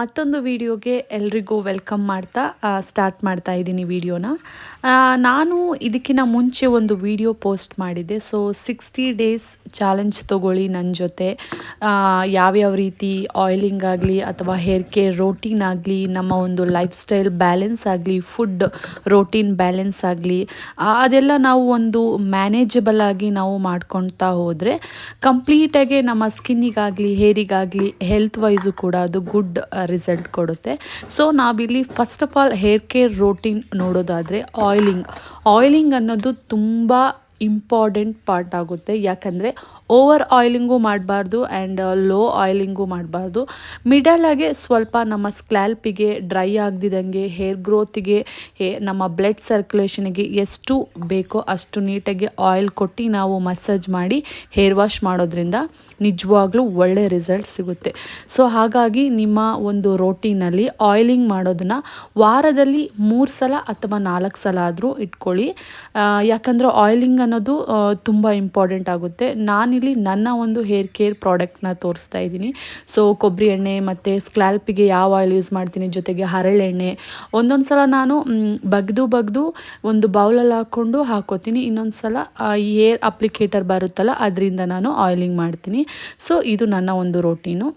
ಮತ್ತೊಂದು ವಿಡಿಯೋಗೆ ಎಲ್ರಿಗೂ ವೆಲ್ಕಮ್ ಮಾಡ್ತಾ ಸ್ಟಾರ್ಟ್ ಮಾಡ್ತಾ ಇದ್ದೀನಿ ವಿಡಿಯೋನ. ನಾನು ಇದಕ್ಕಿಂತ ಮುಂಚೆ ಒಂದು ವಿಡಿಯೋ ಪೋಸ್ಟ್ ಮಾಡಿದ್ದೆ. ಸೊ ಸಿಕ್ಸ್ಟಿ ಡೇಸ್ ಚಾಲೆಂಜ್ ತೊಗೊಳ್ಳಿ ನನ್ನ ಜೊತೆ. ಯಾವ್ಯಾವ ರೀತಿ ಆಯಿಲಿಂಗ್ ಆಗಲಿ ಅಥವಾ ಹೇರ್ ಕೇರ್ ರೋಟೀನ್ ಆಗಲಿ, ನಮ್ಮ ಒಂದು ಲೈಫ್ ಸ್ಟೈಲ್ ಬ್ಯಾಲೆನ್ಸ್ ಆಗಲಿ ಫುಡ್ ರೋಟೀನ್ ಬ್ಯಾಲೆನ್ಸ್ ಆಗಲಿ ಅದೆಲ್ಲ ನಾವು ಒಂದು ಮ್ಯಾನೇಜಬಲ್ ಆಗಿ ನಾವು ಮಾಡ್ಕೊಳ್ತಾ ಹೋದರೆ ಕಂಪ್ಲೀಟಾಗಿ ನಮ್ಮ ಸ್ಕಿನ್ನಿಗಾಗಲಿ ಹೇರಿಗಾಗಲಿ ಹೆಲ್ತ್ ವೈಸು ಕೂಡ ಅದು ಗುಡ್ ರಿಸಲ್ಟ್ ಕೊಡುತ್ತೆ. ಸೊ ನಾವಿಲ್ಲಿ first of all hair care routine ನೋಡೋದಾದರೆ ಆಯಿಲಿಂಗ್ ಆಯಿಲಿಂಗ್ ಅನ್ನೋದು ತುಂಬ ಇಂಪಾರ್ಟೆಂಟ್ ಪಾರ್ಟ್ ಆಗುತ್ತೆ. ಯಾಕಂದರೆ ಓವರ್ ಆಯಿಲಿಂಗು ಮಾಡಬಾರ್ದು ಆ್ಯಂಡ್ ಲೋ ಆಯಿಲಿಂಗು ಮಾಡಬಾರ್ದು. ಮಿಡಲಾಗೆ ಸ್ವಲ್ಪ ನಮ್ಮ ಸ್ಕ್ಲ್ಯಾಲ್ಪಿಗೆ ಡ್ರೈ ಆಗದಿದ್ದಂಗೆ, ಹೇರ್ ಗ್ರೋತಿಗೆ, ಹೇ, ನಮ್ಮ ಬ್ಲಡ್ ಸರ್ಕ್ಯುಲೇಷನಿಗೆ ಎಷ್ಟು ಬೇಕೋ ಅಷ್ಟು ನೀಟಾಗಿ ಆಯಿಲ್ ಕೊಟ್ಟು ನಾವು ಮಸಾಜ್ ಮಾಡಿ ಹೇರ್ ವಾಶ್ ಮಾಡೋದ್ರಿಂದ ನಿಜವಾಗ್ಲೂ ಒಳ್ಳೆ ರಿಸಲ್ಟ್ ಸಿಗುತ್ತೆ. ಸೊ, ಹಾಗಾಗಿ ನಿಮ್ಮ ಒಂದು ರೋಟೀನಲ್ಲಿ ಆಯಿಲಿಂಗ್ ಮಾಡೋದನ್ನ ವಾರದಲ್ಲಿ ಮೂರು ಸಲ ಅಥವಾ ನಾಲ್ಕು ಸಲ ಆದರೂ ಇಟ್ಕೊಳ್ಳಿ. ಯಾಕಂದರೆ ಆಯಿಲಿಂಗ್ ಅನ್ನೋದು ತುಂಬ ಇಂಪಾರ್ಟೆಂಟ್ ಆಗುತ್ತೆ. ನಾನಿಲ್ಲಿ ನನ್ನ ಒಂದು ಹೇರ್ ಕೇರ್ ಪ್ರಾಡಕ್ಟ್ನ ತೋರಿಸ್ತಾ ಇದ್ದೀನಿ. ಸೊ ಕೊಬ್ಬರಿ ಎಣ್ಣೆ ಮತ್ತು ಸ್ಕ್ಲ್ಯಾಲ್ಪಿಗೆ ಯಾವ ಆಯಿಲ್ ಯೂಸ್ ಮಾಡ್ತೀನಿ ಜೊತೆಗೆ ಹರಳೆಣ್ಣೆ ಒಂದೊಂದು ಸಲ ನಾನು ಬಗ್ದು ಬಗ್ದು ಒಂದು ಬೌಲಲ್ಲಿ ಹಾಕ್ಕೊಂಡು ಹಾಕೋತೀನಿ. ಇನ್ನೊಂದು ಸಲ ಏರ್ ಅಪ್ಲಿಕೇಟರ್ ಬರುತ್ತಲ್ಲ, ಅದರಿಂದ ನಾನು ಆಯಿಲಿಂಗ್ ಮಾಡ್ತೀನಿ. ಸೊ ಇದು ನನ್ನ ಒಂದು ರೋಟೀನು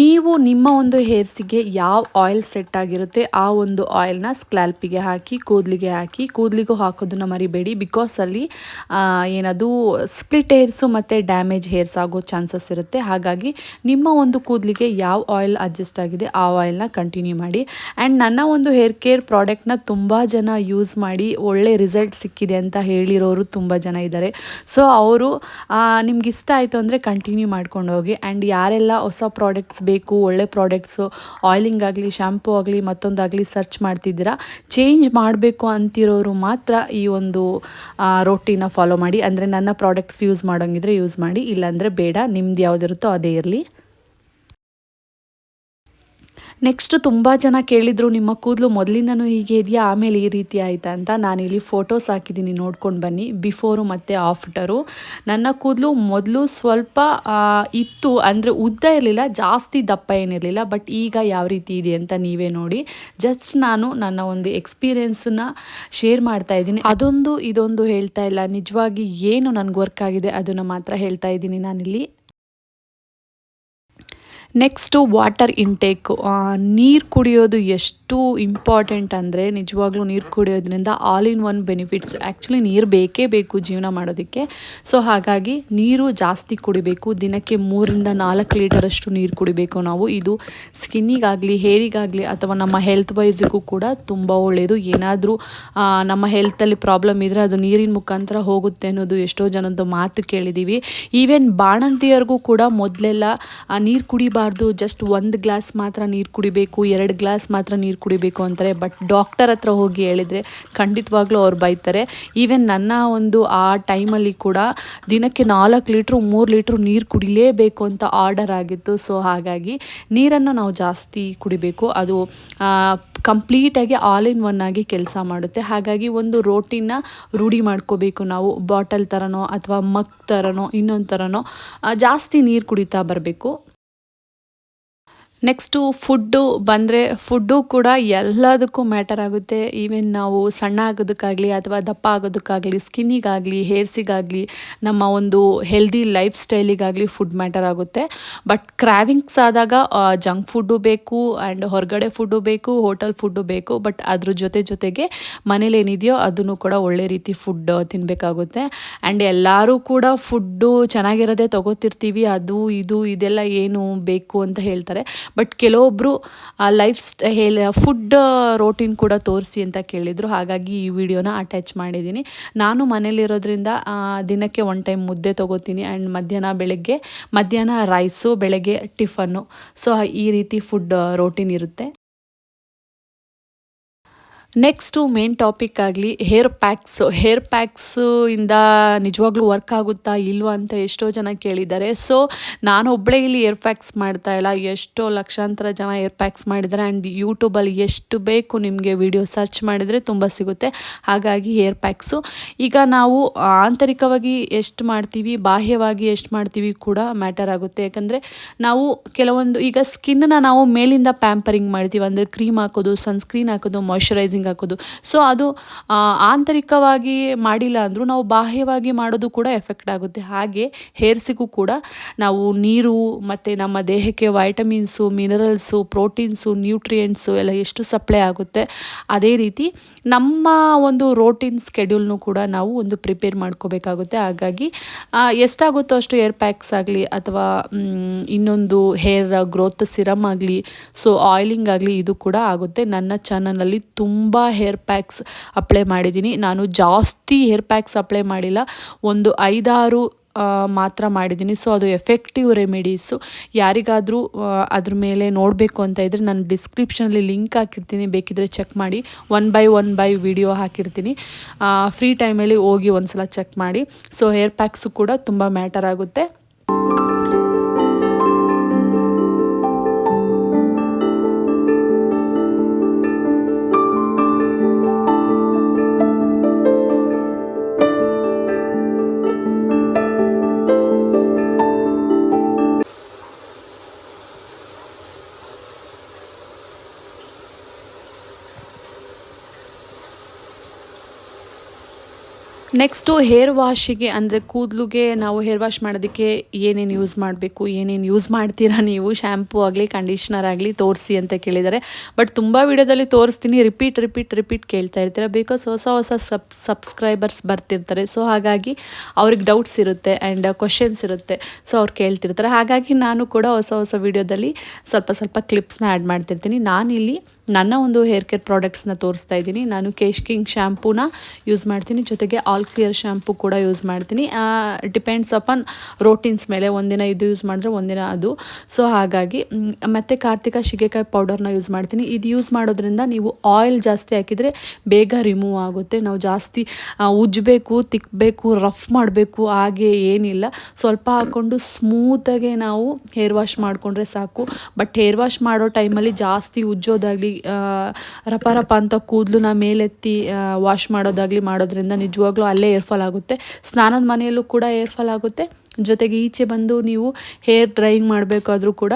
ನೀವು ನಿಮ್ಮ ಒಂದು ಹೇರ್ಸಿಗೆ ಯಾವ ಆಯಿಲ್ ಸೆಟ್ ಆಗಿರುತ್ತೆ, ಆ ಒಂದು ಆಯಿಲ್ನ ಸ್ಕ್ಲಾಲ್ಪಿಗೆ ಹಾಕಿ, ಕೂದಲಿಗೆ ಹಾಕಿ, ಕೂದಲಿಗೂ ಹಾಕೋದನ್ನು ಮರಿಬೇಡಿ. ಬಿಕಾಸ್ ಅಲ್ಲಿ ಏನದು ಸ್ಪ್ಲಿಟ್ ಹೇರ್ಸು ಮತ್ತು ಡ್ಯಾಮೇಜ್ ಹೇರ್ಸ್ ಆಗೋ ಚಾನ್ಸಸ್ ಇರುತ್ತೆ. ಹಾಗಾಗಿ ನಿಮ್ಮ ಒಂದು ಕೂದಲಿಗೆ ಯಾವ ಆಯಿಲ್ ಅಡ್ಜಸ್ಟ್ ಆಗಿದೆ, ಆ ಆಯಿಲ್ನ ಕಂಟಿನ್ಯೂ ಮಾಡಿ. ಆ್ಯಂಡ್ ನನ್ನ ಒಂದು ಹೇರ್ ಕೇರ್ ಪ್ರಾಡಕ್ಟ್ನ ತುಂಬ ಜನ ಯೂಸ್ ಮಾಡಿ, ಒಳ್ಳೆ ರಿಸಲ್ಟ್ ಸಿಕ್ಕಿದೆ ಅಂತ ಹೇಳಿರೋರು ತುಂಬ ಜನ ಇದ್ದಾರೆ. ಸೊ ಅವರು ನಿಮ್ಗೆ ಇಷ್ಟ ಆಯಿತು ಅಂದರೆ ಕಂಟಿನ್ಯೂ ಮಾಡ್ಕೊಂಡು ಹೋಗಿ. ಆ್ಯಂಡ್ ಯಾರೆಲ್ಲ ಹೊಸ ಪ್ರಾಡಕ್ಟ್ಸ್ ಬೇಕು, ಒಳ್ಳೆ ಪ್ರಾಡಕ್ಟ್ಸು ಆಯಿಲಿಂಗ್ ಆಗಲಿ ಶ್ಯಾಂಪೂ ಆಗಲಿ, ಮತ್ತೊಂದಾಗಲಿ ಸರ್ಚ್ ಮಾಡ್ತಿದ್ದೀರಾ? ಚೇಂಜ್ ಮಾಡಬೇಕು ಅಂತಿರೋರು ಮಾತ್ರ ಈ ಒಂದು ರೊಟ್ಟಿನ ಫಾಲೋ ಮಾಡಿ. ಅಂದರೆ ನನ್ನ ಪ್ರಾಡಕ್ಟ್ಸ್ ಯೂಸ್ ಮಾಡೋಂಗಿದ್ರೆ ಯೂಸ್ ಮಾಡಿ. ಇಲ್ಲಾಂದರೆ ಬೇಡ. ನಿಮ್ದು ಯಾವುದಿರುತ್ತೋ ಅದೇ ಇರಲಿ. ನೆಕ್ಸ್ಟ್ ತುಂಬ ಜನ ಕೇಳಿದರು, ನಿಮ್ಮ ಕೂದಲು ಮೊದಲಿಂದನೂ ಹೀಗೆ ಇದೆಯಾ, ಆಮೇಲೆ ಈ ರೀತಿ ಆಯಿತಾ ಅಂತ. ನಾನಿಲ್ಲಿ ಫೋಟೋಸ್ ಹಾಕಿದ್ದೀನಿ, ನೋಡ್ಕೊಂಡು ಬನ್ನಿ. ಬಿಫೋರು ಮತ್ತು ಆಫ್ಟರು ನನ್ನ ಕೂದಲು ಮೊದಲು ಸ್ವಲ್ಪ ಇತ್ತು. ಅಂದರೆ ಉದ್ದ ಇರಲಿಲ್ಲ, ಜಾಸ್ತಿ ದಪ್ಪ ಏನಿರಲಿಲ್ಲ. ಬಟ್ ಈಗ ಯಾವ ರೀತಿ ಇದೆ ಅಂತ ನೀವೇ ನೋಡಿ. ಜಸ್ಟ್ ನಾನು ನನ್ನ ಒಂದು ಎಕ್ಸ್ಪೀರಿಯೆನ್ಸನ್ನ ಶೇರ್ ಮಾಡ್ತಾ ಇದ್ದೀನಿ. ಅದೊಂದು, ಇದೊಂದು ಹೇಳ್ತಾ ಇಲ್ಲ. ನಿಜವಾಗಿ ಏನು ನನಗೆ ವರ್ಕ್ ಆಗಿದೆ ಅದನ್ನು ಮಾತ್ರ ಹೇಳ್ತಾ ಇದ್ದೀನಿ ನಾನಿಲ್ಲಿ. ನೆಕ್ಸ್ಟು ವಾಟರ್ ಇಂಟೇಕು ನೀರು ಕುಡಿಯೋದು ಎಷ್ಟು ಇಂಪಾರ್ಟೆಂಟ್ ಅಂದರೆ ನಿಜವಾಗ್ಲೂ ನೀರು ಕುಡಿಯೋದ್ರಿಂದ all in one benefits actually ನೀರು ಬೇಕೇ ಬೇಕು ಜೀವನ ಮಾಡೋದಕ್ಕೆ. ಸೊ ಹಾಗಾಗಿ ನೀರು ಜಾಸ್ತಿ ಕುಡಿಬೇಕು. ದಿನಕ್ಕೆ ಮೂರಿಂದ ನಾಲ್ಕು ಲೀಟರಷ್ಟು ನೀರು ಕುಡಿಬೇಕು ನಾವು. ಇದು ಸ್ಕಿನ್ನಿಗಾಗಲಿ ಹೇರಿಗಾಗಲಿ ಅಥವಾ ನಮ್ಮ ಹೆಲ್ತ್ ವೈಸ್ಗೂ ಕೂಡ ತುಂಬ ಒಳ್ಳೆಯದು ಏನಾದರೂ ನಮ್ಮ ಹೆಲ್ತಲ್ಲಿ ಪ್ರಾಬ್ಲಮ್ ಇದ್ದರೆ ಅದು ನೀರಿನ ಮುಖಾಂತರ ಹೋಗುತ್ತೆ ಅನ್ನೋದು ಎಷ್ಟೋ ಜನದ ಮಾತು ಕೇಳಿದ್ದೀವಿ ಈವೆನ್ ಬಾಣಂತಿಯರಿಗೂ ಕೂಡ ಮೊದಲೆಲ್ಲ ನೀರು ಕುಡಿಬಾರ್ದು ಜಸ್ಟ್ ಒಂದು ಗ್ಲಾಸ್ ಮಾತ್ರ ನೀರು ಕುಡಿಬೇಕು, ಎರಡು ಗ್ಲಾಸ್ ಮಾತ್ರ ನೀರು ಕುಡಿಬೇಕು ಅಂತಾರೆ. ಬಟ್ ಡಾಕ್ಟರ್ ಹತ್ರ ಹೋಗಿ ಹೇಳಿದರೆ ಖಂಡಿತವಾಗ್ಲೂ ಅವ್ರು ಬೈತಾರೆ. ಈವನ್ ನನ್ನ ಒಂದು ಆ ಟೈಮಲ್ಲಿ ಕೂಡ ದಿನಕ್ಕೆ ನಾಲ್ಕು ಲೀಟ್ರು, ಮೂರು ಲೀಟ್ರು ನೀರು ಕುಡಿಲೇಬೇಕು ಅಂತ ಆರ್ಡರ್ ಆಗಿತ್ತು. ಸೊ ಹಾಗಾಗಿ ನೀರನ್ನು ನಾವು ಜಾಸ್ತಿ ಕುಡಿಬೇಕು. ಅದು ಕಂಪ್ಲೀಟಾಗಿ ಆಲ್ ಇನ್ ಒನ್ ಆಗಿ ಕೆಲಸ ಮಾಡುತ್ತೆ. ಹಾಗಾಗಿ ಒಂದು ರೋಟಿನ ರೂಢಿ ಮಾಡ್ಕೋಬೇಕು ನಾವು. ಬಾಟಲ್ ಥರನೋ ಅಥವಾ ಮಗ್ ಥರನೋ ಇನ್ನೊಂದು ಥರನೋ ಜಾಸ್ತಿ ನೀರು ಕುಡಿತಾ ಬರಬೇಕು. ನೆಕ್ಸ್ಟು ಫುಡ್ಡು ಬಂದರೆ ಫುಡ್ಡು ಕೂಡ ಎಲ್ಲದಕ್ಕೂ ಮ್ಯಾಟರ್ ಆಗುತ್ತೆ. ಈವನ್ ನಾವು ಸಣ್ಣ ಆಗೋದಕ್ಕಾಗಲಿ ಅಥವಾ ದಪ್ಪ ಆಗೋದಕ್ಕಾಗಲಿ, ಸ್ಕಿನ್ನಿಗಾಗಲಿ, ಹೇರ್ಸಿಗಾಗಲಿ, ನಮ್ಮ ಒಂದು ಹೆಲ್ದಿ ಲೈಫ್ ಸ್ಟೈಲಿಗಾಗಲಿ ಫುಡ್ ಮ್ಯಾಟರ್ ಆಗುತ್ತೆ. ಬಟ್ ಕ್ರಾವಿಂಗ್ಸ್ ಆದಾಗ ಜಂಕ್ ಫುಡ್ಡು ಬೇಕು ಆ್ಯಂಡ್ ಹೊರಗಡೆ ಫುಡ್ಡು ಬೇಕು, ಹೋಟೆಲ್ ಫುಡ್ಡು ಬೇಕು, ಬಟ್ ಅದ್ರ ಜೊತೆ ಜೊತೆಗೆ ಮನೇಲಿ ಏನಿದೆಯೋ ಅದನ್ನು ಕೂಡ ಒಳ್ಳೆ ರೀತಿ ಫುಡ್ ತಿನ್ನಬೇಕಾಗುತ್ತೆ ಆ್ಯಂಡ್ ಎಲ್ಲರೂ ಕೂಡ ಫುಡ್ಡು ಚೆನ್ನಾಗಿರೋದೇ ತಗೋತಿರ್ತೀವಿ, ಅದು ಇದು, ಇದೆಲ್ಲ ಏನು ಬೇಕು ಅಂತ ಹೇಳ್ತಾರೆ. ಬಟ್ ಕೆಲವೊಬ್ಬರು ಲೈಫ್ ಸ್ಟೈಲ್ ಫುಡ್ ರೋಟೀನ್ ಕೂಡ ತೋರಿಸಿ ಅಂತ ಕೇಳಿದರು. ಹಾಗಾಗಿ ಈ ವಿಡಿಯೋನ ಅಟ್ಯಾಚ್ ಮಾಡಿದ್ದೀನಿ. ನಾನು ಮನೇಲಿರೋದ್ರಿಂದ ದಿನಕ್ಕೆ ಒನ್ ಟೈಮ್ ಮುದ್ದೆ ತೊಗೋತೀನಿ. ಆ್ಯಂಡ್ ಮಧ್ಯಾಹ್ನ ಬೆಳಗ್ಗೆ, ಮಧ್ಯಾಹ್ನ ರೈಸು ಬೆಳಗ್ಗೆ ಟಿಫನ್ನು ಸೊ ಈ ರೀತಿ ಫುಡ್ ರೋಟೀನ್ ಇರುತ್ತೆ. ನೆಕ್ಸ್ಟು ಮೇನ್ ಟಾಪಿಕ್ ಆಗಲಿ ಹೇರ್ ಪ್ಯಾಕ್ಸು ಹೇರ್ ಪ್ಯಾಕ್ಸು ಇಂದ ನಿಜವಾಗ್ಲೂ ವರ್ಕ್ ಆಗುತ್ತಾ ಇಲ್ವಾ ಅಂತ ಎಷ್ಟೋ ಜನ ಕೇಳಿದ್ದಾರೆ. ಸೊ ನಾನು ಒಬ್ಬಳೇ ಇಲ್ಲಿ ಏರ್ ಪ್ಯಾಕ್ಸ್ ಮಾಡ್ತಾ ಇಲ್ಲ. ಎಷ್ಟೋ ಲಕ್ಷಾಂತರ ಜನ ಏರ್ ಪ್ಯಾಕ್ಸ್ ಮಾಡಿದ್ದಾರೆ. ಆ್ಯಂಡ್ ಯೂಟ್ಯೂಬಲ್ಲಿ ಎಷ್ಟು ಬೇಕು ನಿಮಗೆ ವಿಡಿಯೋ ಸರ್ಚ್ ಮಾಡಿದರೆ ತುಂಬ ಸಿಗುತ್ತೆ. ಹಾಗಾಗಿ ಏರ್ ಪ್ಯಾಕ್ಸು ಈಗ ನಾವು ಆಂತರಿಕವಾಗಿ ಎಷ್ಟು ಮಾಡ್ತೀವಿ, ಬಾಹ್ಯವಾಗಿ ಎಷ್ಟು ಮಾಡ್ತೀವಿ ಕೂಡ ಮ್ಯಾಟರ್ ಆಗುತ್ತೆ. ಯಾಕಂದರೆ ನಾವು ಕೆಲವೊಂದು, ಈಗ ಸ್ಕಿನ್ನ ನಾವು ಮೇಲಿಂದ ಪ್ಯಾಂಪರಿಂಗ್ ಮಾಡ್ತೀವಿ. ಅಂದರೆ ಕ್ರೀಮ್ ಹಾಕೋದು ಸನ್ಸ್ಕ್ರೀನ್ ಹಾಕೋದು ಮಾಯ್ಶ್ಚರೈಸಿಂಗ್ ಹಾಕೋದು ಸೊ ಅದು ಆಂತರಿಕವಾಗಿ ಮಾಡಿಲ್ಲ ಅಂದರೂ ನಾವು ಬಾಹ್ಯವಾಗಿ ಮಾಡೋದು ಕೂಡ ಎಫೆಕ್ಟ್ ಆಗುತ್ತೆ. ಹಾಗೆ ಹೇರ್ಸಿಗೂ ಕೂಡ ನಾವು ನೀರು ಮತ್ತು ನಮ್ಮ ದೇಹಕ್ಕೆ ವೈಟಮಿನ್ಸು ಮಿನರಲ್ಸು ಪ್ರೋಟೀನ್ಸು ನ್ಯೂಟ್ರಿಯೆಂಟ್ಸು ಎಲ್ಲ ಎಷ್ಟು ಸಪ್ಲೈ ಆಗುತ್ತೆ. ಅದೇ ರೀತಿ ನಮ್ಮ ಒಂದು ರೋಟೀನ್ ಸ್ಕೆಡ್ಯೂಲ್ನು ಕೂಡ ನಾವು ಒಂದು ಪ್ರಿಪೇರ್ ಮಾಡ್ಕೋಬೇಕಾಗುತ್ತೆ. ಹಾಗಾಗಿ ಎಷ್ಟಾಗುತ್ತೋ ಅಷ್ಟು ಏರ್ ಪ್ಯಾಕ್ಸ್ ಆಗಲಿ ಅಥವಾ ಇನ್ನೊಂದು ಹೇರ್ ಗ್ರೋತ್ ಸಿರಮ್ ಆಗಲಿ ಸೊ ಆಯಿಲಿಂಗ್ ಆಗಲಿ ಇದು ಕೂಡ ಆಗುತ್ತೆ. ನನ್ನ ಚಾನಲಲ್ಲಿ ತುಂಬ ಹೇರ್ ಪ್ಯಾಕ್ಸ್ ಅಪ್ಲೈ ಮಾಡಿದ್ದೀನಿ. ನಾನು ಜಾಸ್ತಿ ಹೇರ್ ಪ್ಯಾಕ್ಸ್ ಅಪ್ಲೈ ಮಾಡಿಲ್ಲ. ಒಂದು ಐದಾರು ಮಾತ್ರ ಮಾಡಿದ್ದೀನಿ. ಸೊ ಅದು ಎಫೆಕ್ಟಿವ್ ರೆಮಿಡೀಸು ಯಾರಿಗಾದರೂ ಅದ್ರ ಮೇಲೆ ನೋಡಬೇಕು ಅಂತ ಇದ್ದರೆ ನಾನು ಡಿಸ್ಕ್ರಿಪ್ಷನಲ್ಲಿ ಲಿಂಕ್ ಹಾಕಿರ್ತೀನಿ. ಬೇಕಿದ್ರೆ ಚೆಕ್ ಮಾಡಿ. One by one by video ಹಾಕಿರ್ತೀನಿ. ಫ್ರೀ ಟೈಮಲ್ಲಿ ಹೋಗಿ ಒಂದು ಸಲ ಚೆಕ್ ಮಾಡಿ. ಸೊ ಹೇರ್ ಪ್ಯಾಕ್ಸು ಕೂಡ ತುಂಬ ಮ್ಯಾಟರ್ ಆಗುತ್ತೆ. ನೆಕ್ಸ್ಟು ಹೇರ್ ವಾಶಿಗೆ ಅಂದರೆ ಕೂದಲುಗೆ ನಾವು ಹೇರ್ ವಾಶ್ ಮಾಡೋದಕ್ಕೆ ಏನೇನು ಯೂಸ್ ಮಾಡಬೇಕು, ಏನೇನು ಯೂಸ್ ಮಾಡ್ತೀರಾ ನೀವು? ಶ್ಯಾಂಪೂ ಆಗಲಿ ಕಂಡೀಷ್ನರ್ ಆಗಲಿ ತೋರಿಸಿ ಅಂತ ಕೇಳಿದ್ದಾರೆ. ಬಟ್ ತುಂಬ ವಿಡಿಯೋದಲ್ಲಿ ತೋರಿಸ್ತೀನಿ. ರಿಪೀಟ್ ರಿಪೀಟ್ ರಿಪೀಟ್ ಕೇಳ್ತಾ ಇರ್ತೀರ? ಬಿಕಾಸ್ ಹೊಸ ಹೊಸ ಸಬ್ ಸಬ್ಸ್ಕ್ರೈಬರ್ಸ್ ಬರ್ತಿರ್ತಾರೆ. ಸೊ ಹಾಗಾಗಿ ಅವ್ರಿಗೆ ಡೌಟ್ಸ್ ಇರುತ್ತೆ ಆ್ಯಂಡ್ ಕ್ವಶನ್ಸ್ ಇರುತ್ತೆ. ಸೊ ಅವ್ರು ಕೇಳ್ತಿರ್ತಾರೆ. ಹಾಗಾಗಿ ನಾನು ಕೂಡ ಹೊಸ ಹೊಸ ವಿಡಿಯೋದಲ್ಲಿ ಸ್ವಲ್ಪ ಸ್ವಲ್ಪ ಕ್ಲಿಪ್ಸ್ನ ಆ್ಯಡ್ ಮಾಡ್ತಿರ್ತೀನಿ. ನಾನಿಲ್ಲಿ ನನ್ನ ಒಂದು ಹೇರ್ ಕೇರ್ ಪ್ರಾಡಕ್ಟ್ಸ್ನ ತೋರಿಸ್ತಾ ಇದ್ದೀನಿ. ನಾನು ಕೇಶ್ ಕಿಂಗ್ ಶ್ಯಾಂಪೂನ ಯೂಸ್ ಮಾಡ್ತೀನಿ. ಜೊತೆಗೆ ಆಲ್ ಕ್ಲಿಯರ್ ಶ್ಯಾಂಪು ಕೂಡ ಯೂಸ್ ಮಾಡ್ತೀನಿ. ಡಿಪೆಂಡ್ಸ್ ಅಪಾನ್ ರೋಟೀನ್ಸ್ ಮೇಲೆ ಒಂದಿನ ಇದು ಯೂಸ್ ಮಾಡಿದ್ರೆ ಒಂದಿನ ಅದು. ಸೊ ಹಾಗಾಗಿ ಮತ್ತು ಕಾರ್ತಿಕ ಶಿಗೆಕಾಯಿ ಪೌಡರ್ನ ಯೂಸ್ ಮಾಡ್ತೀನಿ. ಇದು ಯೂಸ್ ಮಾಡೋದ್ರಿಂದ ನೀವು ಆಯಿಲ್ ಜಾಸ್ತಿ ಹಾಕಿದರೆ ಬೇಗ ರಿಮೂವ್ ಆಗುತ್ತೆ. ನಾವು ಜಾಸ್ತಿ ಉಜ್ಜಬೇಕು ತಿಕ್ಕಬೇಕು ರಫ್ ಮಾಡಬೇಕು, ಹಾಗೆ ಏನಿಲ್ಲ. ಸ್ವಲ್ಪ ಹಾಕ್ಕೊಂಡು ಸ್ಮೂತಾಗೆ ನಾವು ಹೇರ್ ವಾಶ್ ಮಾಡಿಕೊಂಡ್ರೆ ಸಾಕು. ಬಟ್ ಹೇರ್ ವಾಶ್ ಮಾಡೋ ಟೈಮಲ್ಲಿ ಜಾಸ್ತಿ ಉಜ್ಜೋದಾಗಲಿ ರಪ ರಪ ಅಂತ ಕೂದಲನ್ನ ಮೇಲೆತ್ತಿ ವಾಶ್ ಮಾಡೋದಾಗಲಿ ಮಾಡೋದ್ರಿಂದ ನಿಜವಾಗ್ಲೂ ಅಲ್ಲೇ ಏರ್ ಫಾಲ್ ಆಗುತ್ತೆ. ಸ್ನಾನದ ಮನೆಯಲ್ಲೂ ಕೂಡ ಏರ್ ಫಾಲ್ ಆಗುತ್ತೆ. ಜೊತೆಗೆ ಈಚೆ ಬಂದು ನೀವು ಹೇರ್ ಡ್ರೈಯಿಂಗ್ ಮಾಡಬೇಕಾದ್ರೂ ಕೂಡ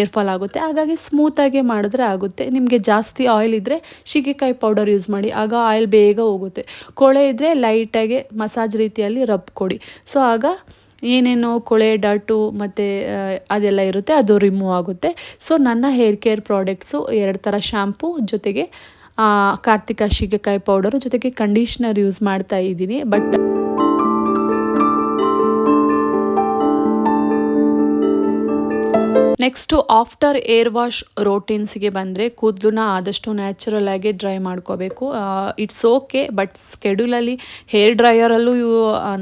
ಏರ್ ಫಾಲ್ ಆಗುತ್ತೆ. ಹಾಗಾಗಿ ಸ್ಮೂತಾಗೆ ಮಾಡಿದ್ರೆ ಆಗುತ್ತೆ. ನಿಮಗೆ ಜಾಸ್ತಿ ಆಯಿಲ್ ಇದ್ದರೆ ಶಿಗೆಕಾಯಿ ಪೌಡರ್ ಯೂಸ್ ಮಾಡಿ, ಆಗ ಆಯಿಲ್ ಬೇಗ ಹೋಗುತ್ತೆ. ಕೊಳೆ ಇದ್ದರೆ ಲೈಟಾಗಿ ಮಸಾಜ್ ರೀತಿಯಲ್ಲಿ ರಬ್ ಕೊಡಿ. ಸೊ ಆಗ ಏನೇನೋ ಕೊಳೆ, ಡಾಟು ಮತ್ತು ಅದೆಲ್ಲ ಇರುತ್ತೆ, ಅದು ರಿಮೂವ್ ಆಗುತ್ತೆ. ಸೊ ನನ್ನ ಹೇರ್ ಕೇರ್ ಪ್ರಾಡಕ್ಟ್ಸು ಎರಡು ಥರ ಶ್ಯಾಂಪು ಜೊತೆಗೆ ಕಾರ್ತಿಕ ಶಿಗೆಕಾಯಿ ಪೌಡರು ಜೊತೆಗೆ ಕಂಡೀಷ್ನರ್ ಯೂಸ್ ಮಾಡ್ತಾ ಇದ್ದೀನಿ. But next after hair wash ರೋಟೀನ್ಸ್ಗೆ ಬಂದರೆ ಕೂದಲನ್ನ ಆದಷ್ಟು ನ್ಯಾಚುರಲ್ ಆಗಿ ಡ್ರೈ ಮಾಡ್ಕೋಬೇಕು. ಇಟ್ಸ್ ಓಕೆ ಬಟ್ ಸ್ಕೆಡ್ಯೂಲಲ್ಲಿ ಹೇರ್ ಡ್ರೈಯರಲ್ಲೂ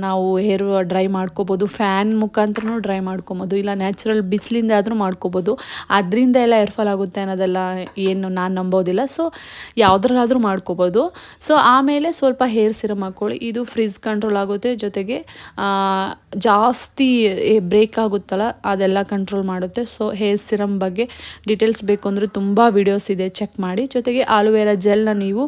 ನಾವು ಹೇರ್ ಡ್ರೈ ಮಾಡ್ಕೋಬೋದು. ಫ್ಯಾನ್ ಮುಖಾಂತರನೂ ಡ್ರೈ ಮಾಡ್ಕೊಬೋದು. ಇಲ್ಲ ನ್ಯಾಚುರಲ್ ಬಿಸಿಲಿಂದ ಆದರೂ ಮಾಡ್ಕೋಬೋದು. ಅದರಿಂದ ಎಲ್ಲ ಏರ್ ಫಾಲ್ ಆಗುತ್ತೆ ಅನ್ನೋದೆಲ್ಲ ಏನು ನಾನು ನಂಬೋದಿಲ್ಲ. ಸೊ ಯಾವುದ್ರಲ್ಲಾದರೂ ಮಾಡ್ಕೋಬೋದು. ಸೊ ಆಮೇಲೆ ಸ್ವಲ್ಪ ಹೇರ್ ಸಿರಮ್ ಹಾಕ್ಕೊಳ್ಳಿ. ಇದು ಫ್ರಿಜ್ ಕಂಟ್ರೋಲ್ ಆಗುತ್ತೆ. ಜೊತೆಗೆ ಜಾಸ್ತಿ ಬ್ರೇಕ್ ಆಗುತ್ತಲ್ಲ, ಅದೆಲ್ಲ ಕಂಟ್ರೋಲ್ ಮಾಡುತ್ತೆ. ಸೊ ಹೇರ್ ಸಿರಮ್ ಬಗ್ಗೆ ಡೀಟೇಲ್ಸ್ ಬೇಕು ಅಂದರೆ ತುಂಬ ವೀಡಿಯೋಸ್ ಇದೆ ಚೆಕ್ ಮಾಡಿ. ಜೊತೆಗೆ ಆಲೋವೆರಾ ಜೆಲ್ನ ನೀವು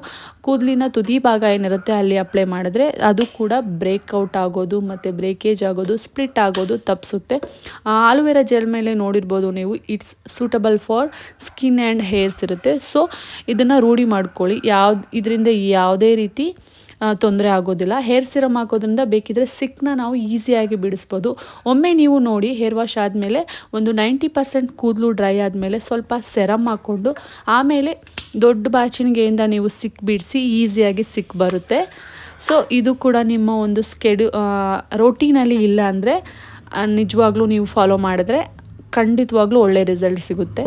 ಕೂದಲಿನ ತುದಿ ಭಾಗ ಏನಿರುತ್ತೆ ಅಲ್ಲಿ ಅಪ್ಲೈ ಮಾಡಿದ್ರೆ ಅದು ಕೂಡ ಬ್ರೇಕ್ಔಟ್ ಆಗೋದು ಮತ್ತು ಬ್ರೇಕೇಜ್ ಆಗೋದು ಸ್ಪ್ಲಿಟ್ ಆಗೋದು, ತಪ್ಪಿಸುತ್ತೆ. ಆಲೋವೆರಾ ಜೆಲ್ ಮೇಲೆ ನೋಡಿರ್ಬೋದು ನೀವು it's suitable for skin and hairs ಇರುತ್ತೆ. ಸೊ ಇದನ್ನು ರೂಢಿ ಮಾಡ್ಕೊಳ್ಳಿ. ಯಾವ ಇದರಿಂದ ಯಾವುದೇ ರೀತಿ ತೊಂದರೆ ಆಗೋದಿಲ್ಲ. ಹೇರ್ ಸಿರಮ್ ಹಾಕೋದ್ರಿಂದ ಬೇಕಿದ್ರೆ ಸಿಕ್ನ ನಾವು ಈಸಿಯಾಗಿ ಬಿಡಿಸ್ಬೋದು. ಒಮ್ಮೆ ನೀವು ನೋಡಿ, ಹೇರ್ ವಾಶ್ ಆದಮೇಲೆ ಒಂದು ನೈಂಟಿ ಪರ್ಸೆಂಟ್ ಕೂದಲು ಡ್ರೈ ಆದಮೇಲೆ ಸ್ವಲ್ಪ ಸೆರಮ್ ಹಾಕ್ಕೊಂಡು, ಆಮೇಲೆ ದೊಡ್ಡ ಬಾಚಣಿಗೆಯಿಂದ ನೀವು ಸಿಕ್ ಬಿಡಿಸಿ ಈಸಿಯಾಗಿ ಸಿಕ್ ಬರುತ್ತೆ. ಸೊ, ಇದು ಕೂಡ ನಿಮ್ಮ ಒಂದು ಸ್ಕೆಡ್ಯೂ ರೋಟೀನಲ್ಲಿ ಇಲ್ಲ ಅಂದರೆ ನಿಜವಾಗ್ಲೂ ನೀವು ಫಾಲೋ ಮಾಡಿದ್ರೆ ಖಂಡಿತವಾಗ್ಲೂ ಒಳ್ಳೆ ರಿಸಲ್ಟ್ ಸಿಗುತ್ತೆ.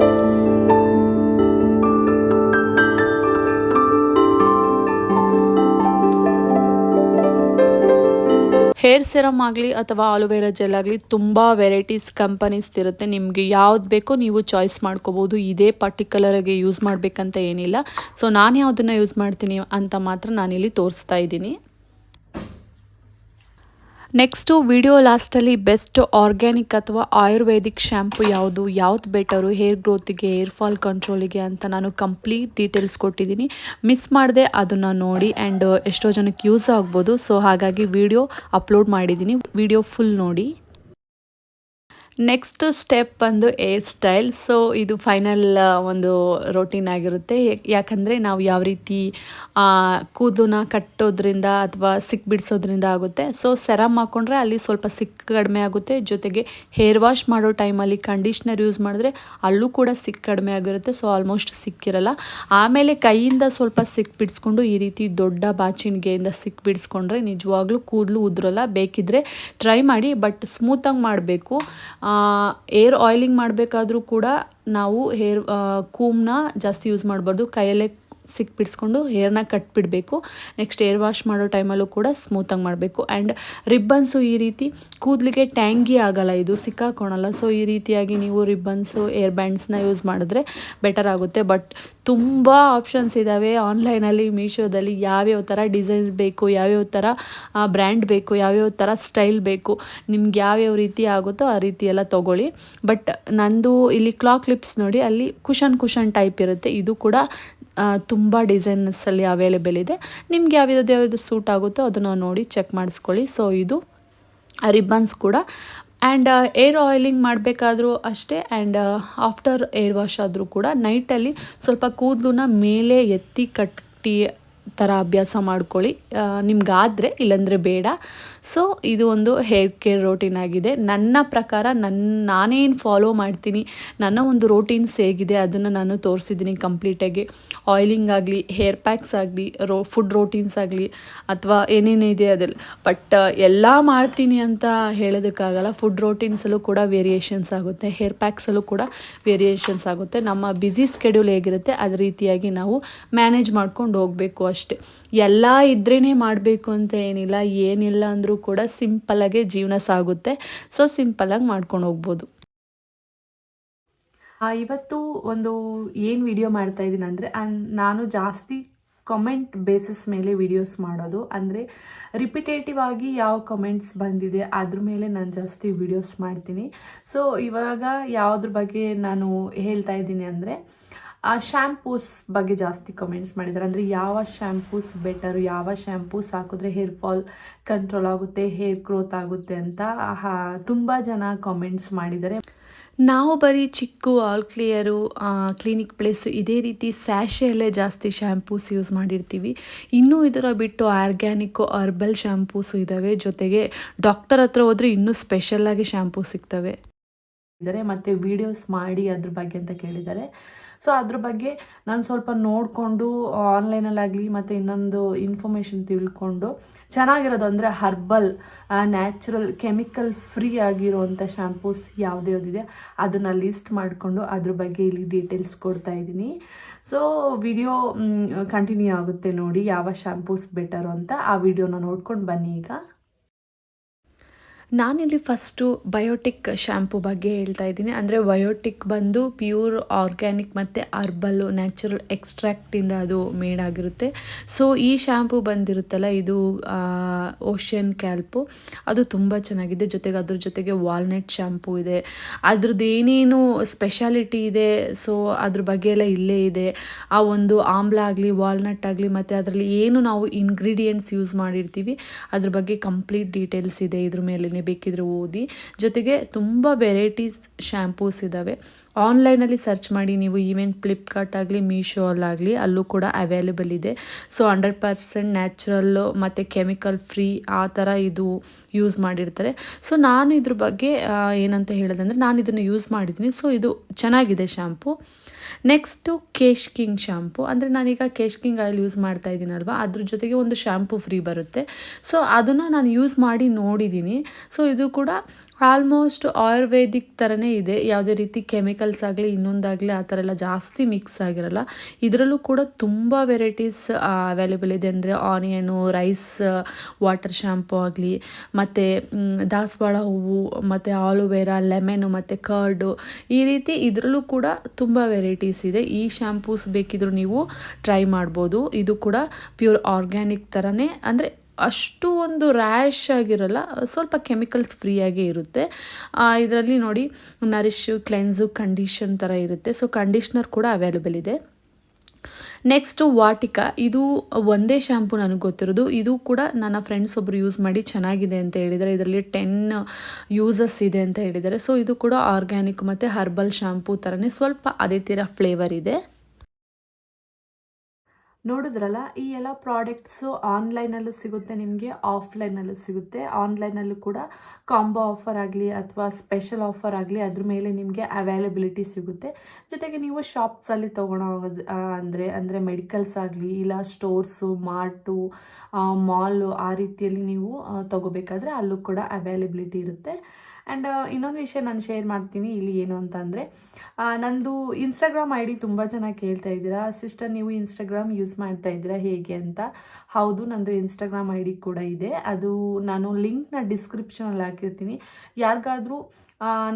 ಹೇರ್ ಸೆರಮ್ ಆಗಲಿ ಅಥವಾ ಆಲೋವೆರಾ ಜೆಲ್ ಆಗಲಿ ತುಂಬ ವೆರೈಟೀಸ್ ಕಂಪನೀಸ್ ಇರುತ್ತೆ. ನಿಮಗೆ ಯಾವ್ದು ಬೇಕೋ ನೀವು ಚಾಯ್ಸ್ ಮಾಡ್ಕೋಬೋದು. ಇದೇ ಪರ್ಟಿಕ್ಯುಲರಾಗಿ ಯೂಸ್ ಮಾಡಬೇಕಂತ ಏನಿಲ್ಲ. ಸೊ ನಾನು ಯಾವುದನ್ನು ಯೂಸ್ ಮಾಡ್ತೀನಿ ಅಂತ ಮಾತ್ರ ನಾನಿಲ್ಲಿ ತೋರಿಸ್ತಾ ಇದ್ದೀನಿ. ನೆಕ್ಸ್ಟು ವಿಡಿಯೋ ಲಾಸ್ಟಲ್ಲಿ ಬೆಸ್ಟ್ ಆರ್ಗ್ಯಾನಿಕ್ ಅಥವಾ ಆಯುರ್ವೇದಿಕ್ ಶ್ಯಾಂಪು ಯಾವುದು, ಯಾವ್ದು ಬೆಟರು, ಹೇರ್ ಗ್ರೋತಿಗೆ, ಹೇರ್ ಫಾಲ್ ಕಂಟ್ರೋಲಿಗೆ ಅಂತ ನಾನು ಕಂಪ್ಲೀಟ್ ಡೀಟೇಲ್ಸ್ ಕೊಟ್ಟಿದ್ದೀನಿ. ಮಿಸ್ ಮಾಡದೆ ಅದನ್ನು ನೋಡಿ ಆ್ಯಂಡ್ ಎಷ್ಟೋ ಜನಕ್ಕೆ ಯೂಸ್ ಆಗ್ಬೋದು. ಸೊ ಹಾಗಾಗಿ ವಿಡಿಯೋ ಅಪ್ಲೋಡ್ ಮಾಡಿದ್ದೀನಿ. ವಿಡಿಯೋ ಫುಲ್ ನೋಡಿ. ನೆಕ್ಸ್ಟ್ ಸ್ಟೆಪ್ ಬಂದು ಏರ್ ಸ್ಟೈಲ್ ಸೊ ಇದು ಫೈನಲ್ ಒಂದು ರೊಟೀನ್ ಆಗಿರುತ್ತೆ. ಯಾಕಂದರೆ ನಾವು ಯಾವ ರೀತಿ ಕೂದಲನ್ನ ಕಟ್ಟೋದ್ರಿಂದ ಅಥವಾ ಸಿಕ್ ಬಿಡಿಸೋದ್ರಿಂದ ಆಗುತ್ತೆ. ಸೊ ಸೆರಮ್ ಹಾಕ್ಕೊಂಡ್ರೆ ಅಲ್ಲಿ ಸ್ವಲ್ಪ ಸಿಕ್ ಕಡಿಮೆ ಆಗುತ್ತೆ. ಜೊತೆಗೆ ಹೇರ್ ವಾಶ್ ಮಾಡೋ ಟೈಮಲ್ಲಿ ಕಂಡೀಷ್ನರ್ ಯೂಸ್ ಮಾಡಿದ್ರೆ ಅಲ್ಲೂ ಕೂಡ ಸಿಕ್ ಕಡಿಮೆ ಆಗಿರುತ್ತೆ. ಸೊ ಆಲ್ಮೋಸ್ಟ್ ಸಿಕ್ಕಿರಲ್ಲ. ಆಮೇಲೆ ಕೈಯಿಂದ ಸ್ವಲ್ಪ ಸಿಕ್ ಬಿಡಿಸ್ಕೊಂಡು ಈ ರೀತಿ ದೊಡ್ಡ ಬಾಚಿಣಿಗೆಯಿಂದ ಸಿಕ್ ಬಿಡಿಸ್ಕೊಂಡ್ರೆ ನಿಜವಾಗ್ಲೂ ಕೂದಲು ಉದ್ರಲ್ಲ. ಬೇಕಿದ್ರೆ ಟ್ರೈ ಮಾಡಿ ಬಟ್ ಸ್ಮೂತಾಗಿ ಮಾಡಬೇಕು. ಏರ್ ಆಯಿಲಿಂಗ್ ಮಾಡಬೇಕಾದ್ರೂ ಕೂಡ ನಾವು ಹೇರ್ ಕೂಮ್ನ ಜಾಸ್ತಿ ಯೂಸ್ ಮಾಡಬಾರ್ದು. ಕೈಯಲ್ಲೇ ಸಿಕ್ ಬಿಡಿಸ್ಕೊಂಡು ಹೇರ್ನ ಕಟ್ಬಿಡಬೇಕು. ನೆಕ್ಸ್ಟ್ ಏರ್ ವಾಶ್ ಮಾಡೋ ಟೈಮಲ್ಲೂ ಕೂಡ ಸ್ಮೂತಾಗಿ ಮಾಡಬೇಕು. ಆ್ಯಂಡ್ ರಿಬ್ಬನ್ಸು ಈ ರೀತಿ ಕೂದಲಿಗೆ ಟ್ಯಾಂಗಿ ಆಗಲ್ಲ ಇದು, ಸಿಕ್ಕಾಕೊಳಲ್ಲ. ಸೊ ಈ ರೀತಿಯಾಗಿ ನೀವು ರಿಬ್ಬನ್ಸು ಏರ್ ಬ್ಯಾಂಡ್ಸ್ನ ಯೂಸ್ ಮಾಡಿದ್ರೆ ಬೆಟರ್ ಆಗುತ್ತೆ. ಬಟ್ ತುಂಬ ಆಪ್ಷನ್ಸ್ ಇದ್ದಾವೆ ಆನ್ಲೈನಲ್ಲಿ ಮೀಶೋದಲ್ಲಿ ಯಾವ್ಯಾವ ಥರ ಡಿಸೈನ್ ಬೇಕು, ಯಾವ್ಯಾವ ಥರ ಬ್ರ್ಯಾಂಡ್ ಬೇಕು, ಯಾವ್ಯಾವ ಥರ ಸ್ಟೈಲ್ ಬೇಕು, ನಿಮ್ಗೆ ಯಾವ್ಯಾವ ರೀತಿ ಆಗುತ್ತೋ ಆ ರೀತಿ ಎಲ್ಲ ತೊಗೊಳ್ಳಿ. ಬಟ್ ನಂದು ಇಲ್ಲಿ ಕ್ಲಾಕ್ ಲಿಪ್ಸ್ ನೋಡಿ, ಅಲ್ಲಿ ಕುಷನ್ ಕುಷನ್ ಟೈಪ್ ಇರುತ್ತೆ. ಇದು ಕೂಡ ತುಂಬ ಡಿಸೈನ್ಸಲ್ಲಿ ಅವೈಲೇಬಲ್ ಇದೆ. ನಿಮ್ಗೆ ಯಾವ್ಯಾವ್ದು ಯಾವ್ದು ಸೂಟ್ ಆಗುತ್ತೋ ಅದನ್ನು ನೋಡಿ ಚೆಕ್ ಮಾಡಿಸ್ಕೊಳ್ಳಿ. ಸೊ ಇದು ರಿಬ್ಬನ್ಸ್ ಕೂಡ. ಆ್ಯಂಡ್ ಏರ್ ಆಯಿಲಿಂಗ್ ಮಾಡಬೇಕಾದ್ರೂ ಅಷ್ಟೇ. ಆ್ಯಂಡ್ ಆಫ್ಟರ್ ಏರ್ ವಾಶ್ ಆದರೂ ಕೂಡ. ನೈಟಲ್ಲಿ ಸ್ವಲ್ಪ ಕೂದಲನ್ನ ಮೇಲೆ ಎತ್ತಿ ಕಟ್ಟಿ ಥರ ಅಭ್ಯಾಸ ಮಾಡ್ಕೊಳ್ಳಿ. ನಿಮ್ಗಾದರೆ ಇಲ್ಲಾಂದರೆ ಬೇಡ. ಸೊ ಇದು ಒಂದು ಹೇರ್ ಕೇರ್ ರೋಟೀನ್ ಆಗಿದೆ. ನನ್ನ ಪ್ರಕಾರ ನನ್ನ ನಾನೇನು ಫಾಲೋ ಮಾಡ್ತೀನಿ, ನನ್ನ ಒಂದು ರೋಟೀನ್ಸ್ ಹೇಗಿದೆ ಅದನ್ನು ನಾನು ತೋರಿಸಿದ್ದೀನಿ ಕಂಪ್ಲೀಟಾಗಿ ಆಯಿಲಿಂಗ್ ಆಗಲಿ ಹೇರ್ ಪ್ಯಾಕ್ಸ್ ಆಗಲಿ ರೋ ಫುಡ್ ರೋಟೀನ್ಸ್ ಆಗಲಿ, ಅಥವಾ ಏನೇನಿದೆ ಅದಲ್ಲಿ ಬಟ್ ಎಲ್ಲ ಮಾಡ್ತೀನಿ ಅಂತ ಹೇಳೋದಕ್ಕಾಗಲ್ಲ ಫುಡ್ ರೋಟೀನ್ಸಲ್ಲೂ ಕೂಡ ವೇರಿಯೇಷನ್ಸ್ ಆಗುತ್ತೆ. ಹೇರ್ ಪ್ಯಾಕ್ಸಲ್ಲೂ ಕೂಡ ವೇರಿಯೇಷನ್ಸ್ ಆಗುತ್ತೆ. ನಮ್ಮ ಬ್ಯುಸಿ ಸ್ಕೆಡ್ಯೂಲ್ ಹೇಗಿರುತ್ತೆ, ಅದೇ ರೀತಿಯಾಗಿ ನಾವು ಮ್ಯಾನೇಜ್ ಮಾಡ್ಕೊಂಡು ಹೋಗಬೇಕು. ಅಷ್ಟೆ. ಎಲ್ಲ ಇದ್ರೇ ಮಾಡಬೇಕು ಅಂತ ಏನಿಲ್ಲ ಏನಿಲ್ಲ ಅಂದರೂ ಕೂಡ ಸಿಂಪಲ್ಲಾಗೆ ಜೀವನ ಸಾಗುತ್ತೆ. ಸೊ ಸಿಂಪಲ್ಲಾಗಿ ಮಾಡ್ಕೊಂಡು ಹೋಗ್ಬೋದು. ಇವತ್ತು ಒಂದು ಏನು ವಿಡಿಯೋ ಮಾಡ್ತಾ ಇದ್ದೀನಿ ಅಂದರೆ ನಾನು ಜಾಸ್ತಿ ಕಮೆಂಟ್ ಬೇಸಿಸ್ ಮೇಲೆ ವಿಡಿಯೋಸ್ ಮಾಡೋದು. ಅಂದರೆ ರಿಪಿಟೇಟಿವ್ ಆಗಿ ಯಾವ ಕಮೆಂಟ್ಸ್ ಬಂದಿದೆ, ಅದ್ರ ಮೇಲೆ ನಾನು ಜಾಸ್ತಿ ವಿಡಿಯೋಸ್ ಮಾಡ್ತೀನಿ. ಸೊ ಇವಾಗ ಯಾವುದ್ರ ಬಗ್ಗೆ ನಾನು ಹೇಳ್ತಾ ಇದ್ದೀನಿ ಅಂದರೆ ಶ್ಯಾಂಪೂಸ್ ಬಗ್ಗೆ ಜಾಸ್ತಿ ಕಮೆಂಟ್ಸ್ ಮಾಡಿದ್ದಾರೆ ಅಂದರೆ ಯಾವ ಶ್ಯಾಂಪೂಸ್ ಬೆಟರ್ ಯಾವ ಶ್ಯಾಂಪೂಸ್ ಹಾಕಿದ್ರೆ ಹೇರ್ ಫಾಲ್ ಕಂಟ್ರೋಲ್ ಆಗುತ್ತೆ ಹೇರ್ ಗ್ರೋತ್ ಆಗುತ್ತೆ ಅಂತ ತುಂಬ ಜನ ಕಾಮೆಂಟ್ಸ್ ಮಾಡಿದ್ದಾರೆ ನಾವು ಬರೀ Chik All Clear Clinic Plus ಇದೇ ರೀತಿ ಸ್ಯಾಶೆಯಲ್ಲೇ ಜಾಸ್ತಿ ಶ್ಯಾಂಪೂಸ್ ಯೂಸ್ ಮಾಡಿರ್ತೀವಿ. ಇನ್ನೂ ಇದರ ಬಿಟ್ಟು ಆರ್ಗ್ಯಾನಿಕ್ಕು ಅರ್ಬಲ್ ಶ್ಯಾಂಪೂಸು ಇದ್ದಾವೆ ಜೊತೆಗೆ ಡಾಕ್ಟರ್ ಹತ್ರ ಹೋದರೆ ಇನ್ನೂ ಸ್ಪೆಷಲ್ಲಾಗಿ ಶ್ಯಾಂಪೂ ಸಿಗ್ತವೆ. ಇದ್ದಾರೆ ಮತ್ತು ವೀಡಿಯೋಸ್ ಮಾಡಿ ಅದ್ರ ಬಗ್ಗೆ ಅಂತ ಕೇಳಿದ್ದಾರೆ. ಸೊ ಅದ್ರ ಬಗ್ಗೆ ನಾನು ಸ್ವಲ್ಪ ನೋಡಿಕೊಂಡು ಆನ್ಲೈನಲ್ಲಾಗಲಿ ಮತ್ತು ಇನ್ನೊಂದು ಇನ್ಫಾರ್ಮೇಷನ್ ತಿಳ್ಕೊಂಡು, ಚೆನ್ನಾಗಿರೋದು ಅಂದರೆ ಹರ್ಬಲ್ ನ್ಯಾಚುರಲ್ ಕೆಮಿಕಲ್ ಫ್ರೀ ಆಗಿರುವಂಥ ಶ್ಯಾಂಪೂಸ್ ಯಾವ್ದು ಯಾವುದಿದೆ ಅದನ್ನು ಲಿಸ್ಟ್ ಮಾಡಿಕೊಂಡು ಅದ್ರ ಬಗ್ಗೆ ಇಲ್ಲಿ ಡೀಟೇಲ್ಸ್ ಕೊಡ್ತಾ ಇದ್ದೀನಿ. ಸೊ ವಿಡಿಯೋ ಕಂಟಿನ್ಯೂ ಆಗುತ್ತೆ ನೋಡಿ ಯಾವ ಶ್ಯಾಂಪೂಸ್ ಬೆಟರು ಅಂತ. ಆ ವಿಡಿಯೋನ ನೋಡ್ಕೊಂಡು ಬನ್ನಿ ಈಗ. ನಾನಿಲ್ಲಿ ಫಸ್ಟು ಬಯೋಟಿಕ್ ಶ್ಯಾಂಪು ಬಗ್ಗೆ ಹೇಳ್ತಾ ಇದ್ದೀನಿ. ಅಂದರೆ ಬಯೋಟಿಕ್ ಬಂದು ಪ್ಯೂರ್, ಆರ್ಗ್ಯಾನಿಕ್ ಮತ್ತು ಅರ್ಬಲ್ಲು ನ್ಯಾಚುರಲ್ ಎಕ್ಸ್ಟ್ರಾಕ್ಟಿಂದ ಅದು ಮೇಡ್ ಆಗಿರುತ್ತೆ. ಸೊ, ಈ ಶ್ಯಾಂಪು ಬಂದಿರುತ್ತಲ್ಲ, ಇದು ಓಷನ್ ಕ್ಯಾಲ್ಪು. ಅದು ತುಂಬ ಚೆನ್ನಾಗಿದೆ. ಜೊತೆಗೆ ಅದ್ರ ಜೊತೆಗೆ ವಾಲ್ನಟ್ ಶ್ಯಾಂಪು ಇದೆ. ಅದ್ರದ್ದು ಏನೇನು ಸ್ಪೆಷಾಲಿಟಿ ಇದೆ, ಸೊ, ಅದ್ರ ಬಗ್ಗೆ ಎಲ್ಲ ಇಲ್ಲೇ ಇದೆ. ಆ ಒಂದು ಆಮ್ಲ ಆಗಲಿ, ವಾಲ್ನಟ್ ಆಗಲಿ, ಮತ್ತು ಅದರಲ್ಲಿ ಏನು ನಾವು ಇಂಗ್ರೀಡಿಯೆಂಟ್ಸ್ ಯೂಸ್ ಮಾಡಿರ್ತೀವಿ, ಅದ್ರ ಬಗ್ಗೆ ಕಂಪ್ಲೀಟ್ ಡೀಟೇಲ್ಸ್ ಇದೆ ಇದ್ರ ಮೇಲೆ ಬೇಕಿದ್ರೆ ಓದಿ. ಜೊತೆಗೆ ತುಂಬ ವೆರೈಟೀಸ್ ಶ್ಯಾಂಪೂಸ್ ಇದ್ದಾವೆ ಆನ್ಲೈನಲ್ಲಿ ಸರ್ಚ್ ಮಾಡಿ ನೀವು ಈವೆನ್ ಫ್ಲಿಪ್ಕಾರ್ಟ್ ಆಗಲಿ ಮೀಶೋ ಅಲ್ಲಾಗಲಿ ಅಲ್ಲೂ ಕೂಡ ಅವೈಲೇಬಲ್ ಇದೆ. ಸೊ ಹಂಡ್ರೆಡ್ ಪರ್ಸೆಂಟ್ ನ್ಯಾಚುರಲ್ಲು ಮತ್ತು ಕೆಮಿಕಲ್ ಫ್ರೀ ಆ ಥರ ಇದು ಯೂಸ್ ಮಾಡಿರ್ತಾರೆ. ಸೊ ನಾನು ಇದ್ರ ಬಗ್ಗೆ ಏನಂತ ಹೇಳೋದಂದರೆ ನಾನು ಇದನ್ನು ಯೂಸ್ ಮಾಡಿದ್ದೀನಿ. ಸೊ ಇದು ಚೆನ್ನಾಗಿದೆ shampoo next Kesh King shampoo ಅಂದರೆ ನಾನೀಗ ಕೇಶ್ ಕಿಂಗ್ ಆಯಿಲ್ ಯೂಸ್ ಮಾಡ್ತಾ ಇದ್ದೀನಲ್ವ? ಅದ್ರ ಜೊತೆಗೆ ಒಂದು ಶ್ಯಾಂಪು ಫ್ರೀ ಬರುತ್ತೆ. ಸೊ ಅದನ್ನು ನಾನು ಯೂಸ್ ಮಾಡಿ ನೋಡಿದ್ದೀನಿ. ಸೊ ಇದು ಕೂಡ ಆಲ್ಮೋಸ್ಟ್ ಆಯುರ್ವೇದಿಕ್ ಥರನೇ ಇದೆ. ಯಾವುದೇ ರೀತಿ ಕೆಮಿಕಲ್ಸ್ ಆಗಲಿ ಇನ್ನೊಂದಾಗಲಿ ಆ ಥರ ಎಲ್ಲ ಜಾಸ್ತಿ ಮಿಕ್ಸ್ ಆಗಿರಲ್ಲ. ಇದರಲ್ಲೂ ಕೂಡ ತುಂಬ ವೆರೈಟೀಸ್ ಅವೈಲೇಬಲ್ ಇದೆ. ಅಂದರೆ ಆನಿಯನು ರೈಸ್ ವಾಟರ್ ಶ್ಯಾಂಪು ಆಗಲಿ, ಮತ್ತು ದಾಸವಾಳ ಹೂವು, ಮತ್ತು ಆಲೋವೆರಾ ಲೆಮನು ಮತ್ತು ಕರ್ಡು ಈ ರೀತಿ ಇದರಲ್ಲೂ ಕೂಡ ತುಂಬ ವೆರೈಟೀಸ್ ಇದೆ. ಈ ಶ್ಯಾಂಪೂಸ್ ಬೇಕಿದ್ರೂ ನೀವು ಟ್ರೈ ಮಾಡ್ಬೋದು. ಇದು ಕೂಡ ಪ್ಯೂರ್ ಆರ್ಗ್ಯಾನಿಕ್ ಥರನೇ ಅಂದರೆ ಅಷ್ಟು ಒಂದು ರ್ಯಾಶ್ ಆಗಿರಲ್ಲ, ಸ್ವಲ್ಪ ಕೆಮಿಕಲ್ಸ್ ಫ್ರೀಯಾಗೇ ಇರುತ್ತೆ. ಇದರಲ್ಲಿ ನೋಡಿ ನರಿಶು ಕ್ಲೆನ್ಸು ಕಂಡೀಷನ್ ಥರ ಇರುತ್ತೆ. ಸೊ ಕಂಡೀಷ್ನರ್ ಕೂಡ ಅವೈಲೇಬಲ್ ಇದೆ. ನೆಕ್ಸ್ಟು ವಾಟಿಕಾ ಇದು ಒಂದೇ ಶ್ಯಾಂಪು ನನಗೆ ಗೊತ್ತಿರೋದು. ಇದು ಕೂಡ ನನ್ನ ಫ್ರೆಂಡ್ಸ್ ಒಬ್ಬರು ಯೂಸ್ ಮಾಡಿ ಚೆನ್ನಾಗಿದೆ ಅಂತ ಹೇಳಿದರೆ ಇದರಲ್ಲಿ ಟೆನ್ ಯೂಸಸ್ ಇದೆ ಅಂತ ಹೇಳಿದ್ದಾರೆ. ಸೊ ಇದು ಕೂಡ ಆರ್ಗ್ಯಾನಿಕ್ ಮತ್ತು ಹರ್ಬಲ್ ಶ್ಯಾಂಪು ಥರನೇ ಸ್ವಲ್ಪ ಅದೇ ಥರ ಫ್ಲೇವರ್ ಇದೆ. ನೋಡಿದ್ರಲ್ಲ, ಈ ಎಲ್ಲ ಪ್ರಾಡಕ್ಟ್ಸು ಆನ್ಲೈನಲ್ಲೂ ಸಿಗುತ್ತೆ ನಿಮಗೆ, ಆಫ್ಲೈನಲ್ಲೂ ಸಿಗುತ್ತೆ. ಆನ್ಲೈನಲ್ಲೂ ಕೂಡ ಕಾಂಬೋ ಆಫರ್ ಆಗಲಿ ಅಥವಾ ಸ್ಪೆಷಲ್ ಆಫರ್ ಆಗಲಿ ಅದ್ರ ಮೇಲೆ ನಿಮಗೆ ಅವೈಲಬಿಲಿಟಿ ಸಿಗುತ್ತೆ. ಜೊತೆಗೆ ನೀವು ಶಾಪ್ಸಲ್ಲಿ ತೊಗೊಳೋದು ಅಂದರೆ ಅಂದರೆ ಮೆಡಿಕಲ್ಸ್ ಆಗಲಿ ಇಲ್ಲ ಸ್ಟೋರ್ಸು, ಮಾರ್ಟು ಮಾಲು ಆ ರೀತಿಯಲ್ಲಿ ನೀವು ತೊಗೋಬೇಕಾದ್ರೆ ಅಲ್ಲೂ ಕೂಡ ಅವೈಲಬಿಲಿಟಿ ಇರುತ್ತೆ. ಆ್ಯಂಡ್ ಇನ್ನೊಂದು ವಿಷಯ ನಾನು ಶೇರ್ ಮಾಡ್ತೀನಿ ಇಲ್ಲಿ ಏನು ಅಂತಂದರೆ ನಂದು ಇನ್ಸ್ಟಾಗ್ರಾಮ್ ಐ ಡಿ ತುಂಬ ಜನ ಕೇಳ್ತಾ ಇದ್ದೀರಾ ಸಿಸ್ಟರ್ ನೀವು ಇನ್ಸ್ಟಾಗ್ರಾಮ್ ಯೂಸ್ ಮಾಡ್ತಾ ಇದ್ದೀರಾ ಹೇಗೆ ಅಂತ? ಹೌದು, ನಂದು ಇನ್ಸ್ಟಾಗ್ರಾಮ್ ಐ ಡಿ ಕೂಡ ಇದೆ. ಅದು ನಾನು ಲಿಂಕ್ನ ಡಿಸ್ಕ್ರಿಪ್ಷನಲ್ಲಿ ಹಾಕಿರ್ತೀನಿ. ಯಾರಿಗಾದರೂ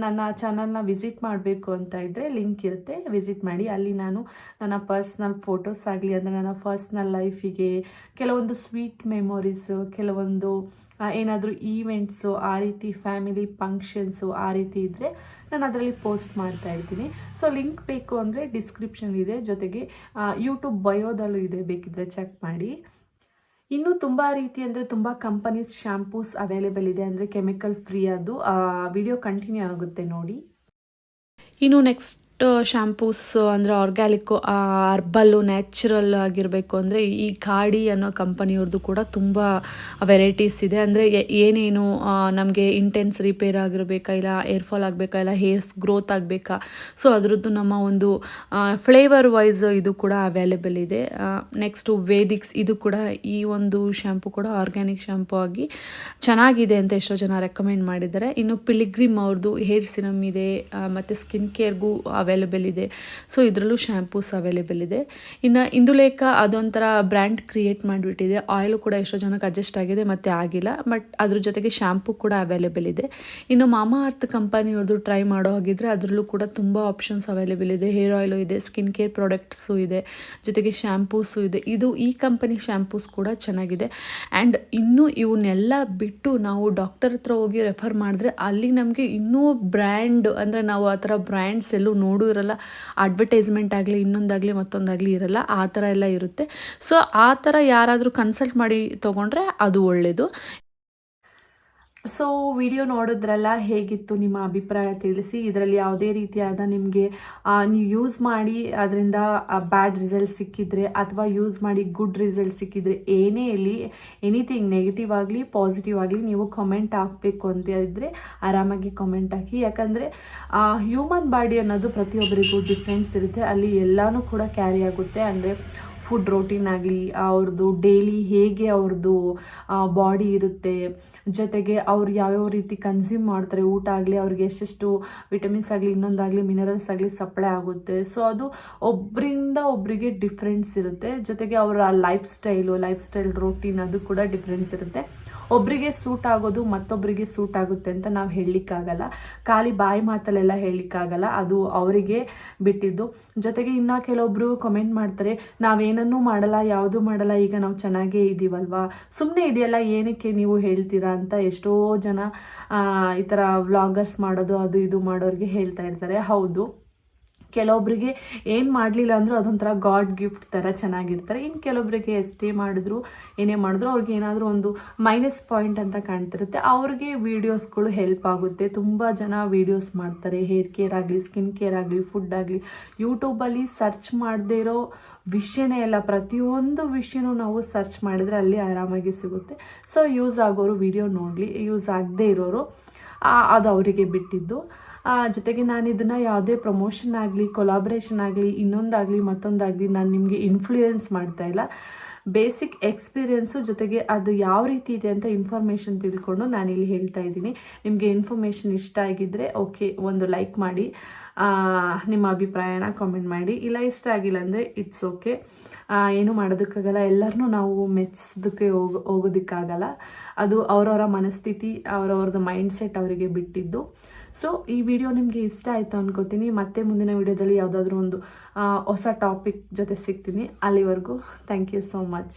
ನನ್ನ ಚಾನಲ್ನ ವಿಸಿಟ್ ಮಾಡಬೇಕು ಅಂತ ಇದ್ದರೆ ಲಿಂಕ್ ಇರುತ್ತೆ. ವಿಸಿಟ್ ಮಾಡಿ, ಅಲ್ಲಿ ನಾನು ನನ್ನ ಪರ್ಸ್ನಲ್ ಫೋಟೋಸ್ ಆಗಲಿ, ಅಂದರೆ ನನ್ನ ಪರ್ಸ್ನಲ್ ಲೈಫಿಗೆ ಕೆಲವೊಂದು ಸ್ವೀಟ್ ಮೆಮೊರೀಸು ಕೆಲವೊಂದು ಏನಾದರೂ ಈವೆಂಟ್ಸು ಆ ರೀತಿ ಫ್ಯಾಮಿಲಿ ಫಂಕ್ಷನ್ಸು ಆ ರೀತಿ ಇದ್ದರೆ ನಾನು ಅದರಲ್ಲಿ ಪೋಸ್ಟ್ ಮಾಡ್ತಾ ಇರ್ತೀನಿ. ಸೊ ಲಿಂಕ್ ಬೇಕು ಅಂದರೆ ಡಿಸ್ಕ್ರಿಪ್ಷನ್ ಇದೆ. ಜೊತೆಗೆ ಯೂಟ್ಯೂಬ್ ಬಯೋದಲ್ಲೂ ಇದೆ ಬೇಕಿದ್ದರೆ ಚೆಕ್ ಮಾಡಿ. ಇನ್ನೂ ತುಂಬ ರೀತಿ ಅಂದರೆ ತುಂಬ ಕಂಪನೀಸ್ ಶ್ಯಾಂಪೂಸ್ ಅವೈಲೇಬಲ್ ಇದೆ ಅಂದರೆ ಕೆಮಿಕಲ್ ಫ್ರೀ ಅದು. ವಿಡಿಯೋ ಕಂಟಿನ್ಯೂ ಆಗುತ್ತೆ ನೋಡಿ. ಇನ್ನು ನೆಕ್ಸ್ಟ್ ಶಾಂಪೂಸ್ ಅಂದರೆ ಆರ್ಗ್ಯಾನಿಕ್ಕು ಅರ್ಬಲ್ಲು ನ್ಯಾಚುರಲ್ ಆಗಿರಬೇಕು ಅಂದರೆ ಈ ಕಾಡಿ ಅನ್ನೋ ಕಂಪನಿಯವ್ರದ್ದು ಕೂಡ ತುಂಬ ವೆರೈಟೀಸ್ ಇದೆ. ಅಂದರೆ ಏನೇನು ನಮಗೆ ಇಂಟೆನ್ಸ್ ರಿಪೇರ್ ಆಗಿರಬೇಕಾ ಇಲ್ಲ ಏರ್ ಫಾಲ್ ಆಗಬೇಕಾ ಇಲ್ಲ ಹೇರ್ಸ್ ಗ್ರೋತ್ ಆಗಬೇಕಾ? ಸೊ ಅದರದ್ದು ನಮ್ಮ ಒಂದು ಫ್ಲೇವರ್ ವೈಸ್ ಇದು ಕೂಡ ಅವೈಲೇಬಲ್ ಇದೆ. ನೆಕ್ಸ್ಟು ವೇದಿಕ್ಸ್ ಇದು ಕೂಡ ಈ ಒಂದು ಶ್ಯಾಂಪು ಕೂಡ ಆರ್ಗ್ಯಾನಿಕ್ ಶ್ಯಾಂಪು ಆಗಿ ಚೆನ್ನಾಗಿದೆ ಅಂತ ಎಷ್ಟೋ ಜನ ರೆಕಮೆಂಡ್ ಮಾಡಿದ್ದಾರೆ. ಇನ್ನು ಪಿಲಿಗ್ರಿಮ್ ಅವ್ರದ್ದು ಹೇರ್ ಸಿರಮ್ ಇದೆ ಮತ್ತು ಸ್ಕಿನ್ ಕೇರ್ಗೂ ಅವೈಲೇಬಲ್ ಇದೆ. ಸೊ ಇದರಲ್ಲೂ ಶ್ಯಾಂಪೂಸ್ ಅವೈಲೇಬಲ್ ಇದೆ. ಇನ್ನು ಇಂದುಲೇಖ ಅದೊಂಥರ ಬ್ರ್ಯಾಂಡ್ ಕ್ರಿಯೇಟ್ ಮಾಡಿಬಿಟ್ಟಿದೆ. ಆಯಿಲು ಕೂಡ ಎಷ್ಟೋ ಜನಕ್ಕೆ ಅಡ್ಜಸ್ಟ್ ಆಗಿದೆ, ಮತ್ತು ಆಗಿಲ್ಲ. ಬಟ್ ಅದ್ರ ಜೊತೆಗೆ ಶ್ಯಾಂಪೂ ಕೂಡ ಅವೈಲೇಬಲ್ ಇದೆ. ಇನ್ನು ಮಾಮಾ ಅರ್ತ್ ಕಂಪನಿಯವ್ರದ್ದು ಟ್ರೈ ಮಾಡೋ ಹಾಗಿದ್ರೆ ಅದರಲ್ಲೂ ಕೂಡ ತುಂಬ ಆಪ್ಷನ್ಸ್ ಅವೈಲೇಬಲ್ ಇದೆ. ಹೇರ್ ಆಯಿಲು ಇದೆ ಸ್ಕಿನ್ ಕೇರ್ ಪ್ರಾಡಕ್ಟ್ಸು ಇದೆ, ಜೊತೆಗೆ ಶ್ಯಾಂಪೂಸು ಇದೆ. ಇದು ಈ ಕಂಪನಿ ಶ್ಯಾಂಪೂಸ್ ಕೂಡ ಚೆನ್ನಾಗಿದೆ. ಆ್ಯಂಡ್ ಇನ್ನೂ ಇವನ್ನೆಲ್ಲ ಬಿಟ್ಟು ನಾವು ಡಾಕ್ಟರ್ ಹತ್ರ ಹೋಗಿ ರೆಫರ್ ಮಾಡಿದ್ರೆ ಅಲ್ಲಿ ನಮಗೆ ಇನ್ನೂ ಬ್ರ್ಯಾಂಡ್ ಅಂದರೆ ನಾವು ಆ ಥರ ಬ್ರ್ಯಾಂಡ್ಸ್ ಎಲ್ಲೂ ನೋಡೂ ಇರಲ್ಲ ಅಡ್ವರ್ಟೈಸ್ಮೆಂಟ್ ಆಗಲಿ, ಇನ್ನೊಂದಾಗಲಿ, ಮತ್ತೊಂದಾಗಲಿ ಇರಲ್ಲ, ಆ ಥರ ಎಲ್ಲ ಇರುತ್ತೆ. ಸೊ ಆ ಥರ ಯಾರಾದರೂ ಕನ್ಸಲ್ಟ್ ಮಾಡಿ ತೊಗೊಂಡ್ರೆ ಅದು ಒಳ್ಳೆಯದು ಸೊ ವಿಡಿಯೋ ನೋಡಿದ್ರಲ್ಲ ಹೇಗಿತ್ತು ನಿಮ್ಮ ಅಭಿಪ್ರಾಯ ತಿಳಿಸಿ. ಇದರಲ್ಲಿ ಯಾವುದೇ ರೀತಿಯಾದ ನಿಮಗೆ ನೀವು ಯೂಸ್ ಮಾಡಿ ಅದರಿಂದ ಬ್ಯಾಡ್ ರಿಸಲ್ಟ್ ಸಿಕ್ಕಿದ್ರೆ ಅಥವಾ ಯೂಸ್ ಮಾಡಿ ಗುಡ್ ರಿಸಲ್ಟ್ ಸಿಕ್ಕಿದ್ರೆ ಏನೇ ಇರಲಿ ಎನಿಥಿಂಗ್ ನೆಗೆಟಿವ್ ಆಗಲಿ ಪಾಸಿಟಿವ್ ಆಗಲಿ ನೀವು ಕಮೆಂಟ್ ಹಾಕಬೇಕು ಅಂತ ಇದ್ದರೆ ಆರಾಮಾಗಿ ಕಮೆಂಟ್ ಹಾಕಿ. ಯಾಕಂದರೆ ಹ್ಯೂಮನ್ ಬಾಡಿ ಅನ್ನೋದು ಪ್ರತಿಯೊಬ್ಬರಿಗೂ ಡಿಫ್ರೆನ್ಸ್ ಇರುತ್ತೆ. ಅಲ್ಲಿ ಎಲ್ಲನೂ ಕೂಡ ಕ್ಯಾರಿ ಆಗುತ್ತೆ. ಅಂದರೆ ಫುಡ್ ರೋಟೀನ್ ಆಗಲಿ ಅವ್ರದ್ದು ಡೈಲಿ ಹೇಗೆ ಅವ್ರದ್ದು ಬಾಡಿ ಇರುತ್ತೆ, ಜೊತೆಗೆ ಅವ್ರು ಯಾವ್ಯಾವ ರೀತಿ ಕನ್ಸ್ಯೂಮ್ ಮಾಡ್ತಾರೆ, ಊಟ ಆಗಲಿ, ಅವ್ರಿಗೆ ಎಷ್ಟೆಷ್ಟು ವಿಟಮಿನ್ಸ್ ಆಗಲಿ ಇನ್ನೊಂದಾಗಲಿ ಮಿನರಲ್ಸ್ ಆಗಲಿ ಸಪ್ಲೈ ಆಗುತ್ತೆ. ಸೊ ಅದು ಒಬ್ಬರಿಂದ ಒಬ್ಬರಿಗೆ ಡಿಫ್ರೆನ್ಸ್ ಇರುತ್ತೆ. ಜೊತೆಗೆ ಅವರ life style life style routine ಅದು ಕೂಡ ಡಿಫ್ರೆನ್ಸ್ ಇರುತ್ತೆ. ಒಬ್ಬರಿಗೆ ಸೂಟ್ ಆಗೋದು ಮತ್ತೊಬ್ಬರಿಗೆ ಸೂಟ್ ಆಗುತ್ತೆ ಅಂತ ನಾವು ಹೇಳಲಿಕ್ಕಾಗಲ್ಲ. ಖಾಲಿ ಬಾಯಿ ಮಾತಲ್ಲೆಲ್ಲ ಹೇಳಲಿಕ್ಕಾಗಲ್ಲ. ಅದು ಅವರಿಗೆ ಬಿಟ್ಟಿದ್ದು. ಜೊತೆಗೆ ಇನ್ನೂ ಕೆಲವೊಬ್ಬರು ಕಮೆಂಟ್ ಮಾಡ್ತಾರೆ, ನಾವೇನನ್ನೂ ಮಾಡಲ್ಲ, ಯಾವುದೂ ಮಾಡಲ್ಲ, ಈಗ ನಾವು ಚೆನ್ನಾಗೇ ಇದ್ದೀವಲ್ವಾ ಸುಮ್ಮನೆ ಇದೆಯಲ್ಲ, ಏನಕ್ಕೆ ನೀವು ಹೇಳ್ತೀರಾ? ಅಂತ ಎಷ್ಟೋ ಜನ ಈ ಥರ ವ್ಲಾಗರ್ಸ್ ಮಾಡೋದು, ಅದು ಇದು ಮಾಡೋರಿಗೆ ಹೇಳ್ತಾ ಇರ್ತಾರೆ. ಹೌದು. ಕೆಲವೊಬ್ಬರಿಗೆ ಏನು ಮಾಡಲಿಲ್ಲ ಅಂದರೂ ಅದೊಂಥರ ಗಾಡ್ ಗಿಫ್ಟ್ ಥರ ಚೆನ್ನಾಗಿರ್ತಾರೆ. ಇನ್ನು ಕೆಲವೊಬ್ಬರಿಗೆ ಎಷ್ಟೇ ಮಾಡಿದ್ರು, ಏನೇ ಮಾಡಿದ್ರು, ಅವ್ರಿಗೆ ಏನಾದರೂ ಒಂದು ಮೈನಸ್ ಪಾಯಿಂಟ್ ಅಂತ ಕಾಣ್ತಿರುತ್ತೆ. ಅವ್ರಿಗೆ ವೀಡಿಯೋಸ್ಗಳು ಹೆಲ್ಪ್ ಆಗುತ್ತೆ. ತುಂಬ ಜನ ವೀಡಿಯೋಸ್ ಮಾಡ್ತಾರೆ. ಹೇರ್ ಕೇರ್ ಆಗಲಿ, ಸ್ಕಿನ್ ಕೇರ್ ಆಗಲಿ, ಫುಡ್ ಆಗಲಿ. ಯೂಟ್ಯೂಬಲ್ಲಿ ಸರ್ಚ್ ಮಾಡದೇ ಇರೋ ವಿಷಯನೇ ಎಲ್ಲ ಪ್ರತಿಯೊಂದು ವಿಷಯನೂ ನಾವು ಸರ್ಚ್ ಮಾಡಿದರೆ ಅಲ್ಲಿ ಆರಾಮಾಗಿ ಸಿಗುತ್ತೆ. ಸೊ ಯೂಸ್ ಆಗೋರು ವಿಡಿಯೋ ನೋಡಲಿ. ಯೂಸ್ ಆಗದೇ ಇರೋರು ಅದು ಅವರಿಗೆ ಬಿಟ್ಟಿದ್ದು. ಜೊತೆಗೆ ನಾನು ಇದನ್ನು ಯಾವುದೇ ಪ್ರಮೋಷನ್ ಆಗಲಿ ಕೊಲಾಬ್ರೇಷನ್ ಆಗಲಿ, ಇನ್ನೊಂದಾಗಲಿ, ಮತ್ತೊಂದಾಗಲಿ ನಾನು ನಿಮಗೆ ಇನ್ಫ್ಲೂಯೆನ್ಸ್ ಮಾಡ್ತಾ ಇಲ್ಲ. ಬೇಸಿಕ್ ಎಕ್ಸ್ಪೀರಿಯೆನ್ಸು ಜೊತೆಗೆ ಅದು ಯಾವ ರೀತಿ ಇದೆ ಅಂತ ಇನ್ಫಾರ್ಮೇಷನ್ ತಿಳ್ಕೊಂಡು ನಾನು ಇಲ್ಲಿ ಹೇಳ್ತಾ ಇದ್ದೀನಿ. ನಿಮಗೆ ಇನ್ಫಾರ್ಮೇಷನ್ ಇಷ್ಟ ಆಗಿದ್ದರೆ ಓಕೆ ಒಂದು ಲೈಕ್ ಮಾಡಿ ನಿಮ್ಮ ಅಭಿಪ್ರಾಯನ ಕಾಮೆಂಟ್ ಮಾಡಿ. ಇಲ್ಲ ಇಷ್ಟ ಆಗಿಲ್ಲ ಅಂದರೆ ಇಟ್ಸ್ ಓಕೆ ಏನು ಮಾಡೋದಕ್ಕಾಗಲ್ಲ. ಎಲ್ಲರನ್ನೂ ನಾವು ಮೆಚ್ಚಿಸೋದಕ್ಕೆ ಹೋಗೋ, ಹೋಗೋದಕ್ಕಾಗಲ್ಲ. ಅದು ಅವರವರ ಮನಸ್ಥಿತಿ ಅವರವ್ರದ್ದು ಮೈಂಡ್ಸೆಟ್ ಅವರಿಗೆ ಬಿಟ್ಟಿದ್ದು. ಸೊ ಈ ವಿಡಿಯೋ ನಿಮಗೆ ಇಷ್ಟ ಆಯಿತು ಅನ್ಕೋತೀನಿ. ಮತ್ತೆ ಮುಂದಿನ ವಿಡಿಯೋದಲ್ಲಿ ಯಾವುದಾದ್ರೂ ಒಂದು ಹೊಸ ಟಾಪಿಕ್ ಜೊತೆ ಸಿಗ್ತೀನಿ. ಅಲ್ಲಿವರೆಗೂ ಥ್ಯಾಂಕ್ ಯು ಸೋ ಮಚ್